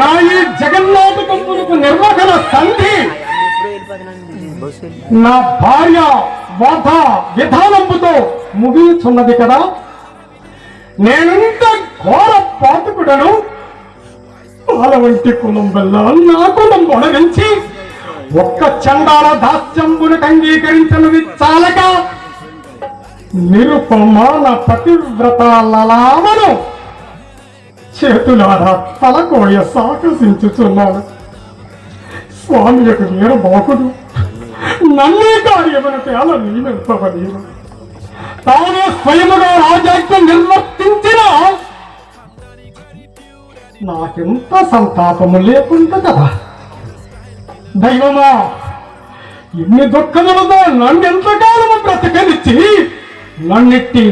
నా ఈ కంపులకు నిర్వహణ సంధి. నా భార్య వధ విధానంబుతో ముగియుచున్నది కదా. నేనంత ఘోర పాతకుడను పాల వంటి కులం వల్ల నా కులం మొడగించి ఒక్క చండాల దాస్యంబులకు అంగీకరించినది చాలక. నిరుపమాన పతివ్రత లలామను చేతులారా తలకోయ సాకసించుచున్నాను. స్వామి యొక్క వీర బాకుడు నన్నే కార్యమున తేల నియమింపబడేను తాను స్వయముగా రాజాజ్ఞ నిర్వర్తించిన నాకెంత సంతాపము లేకుండా కదా దైవమా ఇన్ని దుఃఖములతో నన్నెంతకాలము బ్రతకనిచ్చి నన్నిట్టి